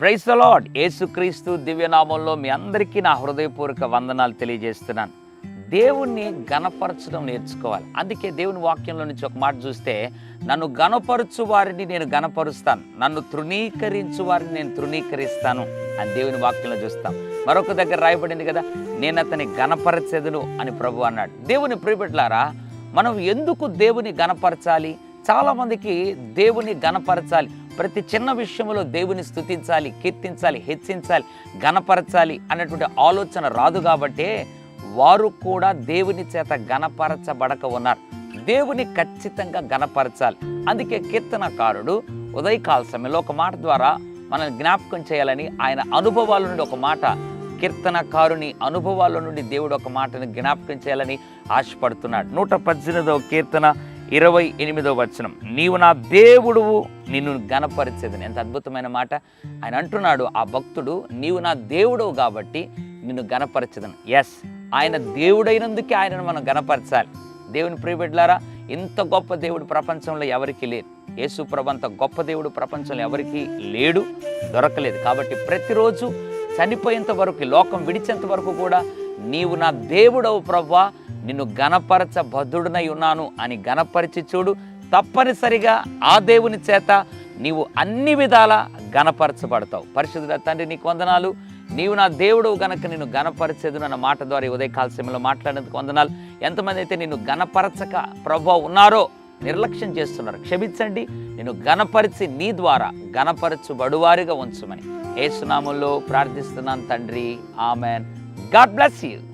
Price the lord యేసుక్రీస్తు దివ్యనామంలో మీ అందరికీ నా హృదయపూర్వక వందనాలు తెలియజేస్తున్నాను. దేవుణ్ణి గణపరచడం నేర్చుకోవాలి. అందుకే దేవుని వాక్యంలో నుంచి ఒక మాట చూస్తే నన్ను గణపరచు వారిని నేను గణపరుస్తాను నన్ను తృణీకరించు వారిని నేను తృణీకరిస్తాను అని దేవుని వాక్యంలో చూస్తాం. మరొక దగ్గర రాయబడింది కదా నేను అతని గణపరచెదను అని ప్రభు అన్నాడు. దేవుని ప్రియబెట్లారా మనం ఎందుకు దేవుని గణపరచాలి చాలామందికి దేవుని గణపరచాలి ప్రతి చిన్న విషయంలో దేవుని స్థుతించాలి కీర్తించాలి హెచ్చించాలి గణపరచాలి అన్నటువంటి ఆలోచన రాదు కాబట్టే వారు కూడా దేవుని చేత గణపరచబడక ఉన్నారు. దేవుని ఖచ్చితంగా గణపరచాలి అందుకే కీర్తనకారుడు ఉదయకాల సమయంలో ఒక మాట ద్వారా మనం జ్ఞాపకం చేయాలని ఆయన అనుభవాల నుండి ఒక మాట కీర్తనకారుని అనుభవాల నుండి దేవుడు ఒక మాటను జ్ఞాపకం చేయాలని ఆశపడుతున్నాడు. నూట పద్దెనిమిదవ కీర్తన ఇరవై ఎనిమిదవ వచనం. నీవు నా దేవుడువు నిన్ను గణపరిచేదని ఎంత అద్భుతమైన మాట. ఆయన అంటున్నాడు ఆ భక్తుడు నీవు నా దేవుడవు కాబట్టి నిన్ను గణపరచదను ఎస్ ఆయన దేవుడైనందుకే ఆయనను మనం గణపరచాలి దేవుని ప్రియబిడ్లారా ఇంత గొప్ప దేవుడు ప్రపంచంలో ఎవరికి లేరు యేసు అంత గొప్ప దేవుడు ప్రపంచంలో ఎవరికి లేడు దొరకలేదు. కాబట్టి ప్రతిరోజు చనిపోయేంత వరకు లోకం విడిచేంత వరకు కూడా నీవు నా దేవుడవు ప్రవ్వా నిన్ను గణపరచ బద్ధుడునై ఉన్నాను అని గణపరిచి చూడు. తప్పనిసరిగా ఆ దేవుని చేత నీవు అన్ని విధాల గణపరచబడతావు పరిశుద్ధుల తండ్రి నీకు వందనాలు. నీవు నా దేవుడు గనక నిన్ను గణపరిచేదు అన్న మాట ద్వారా ఈ ఉదయకాల సమయంలో మాట్లాడేందుకు వందనాలు. ఎంతమంది అయితే నిన్ను గణపరచక ప్రభు ఉన్నారో నిర్లక్ష్యం చేస్తున్నారు. క్షమించండి నేను గణపరిచి నీ ద్వారా గణపరచుబడువారిగా ఉంచమని. ఏసునామంలో ప్రార్థిస్తున్నాను తండ్రి. ఆమెన్. God bless you.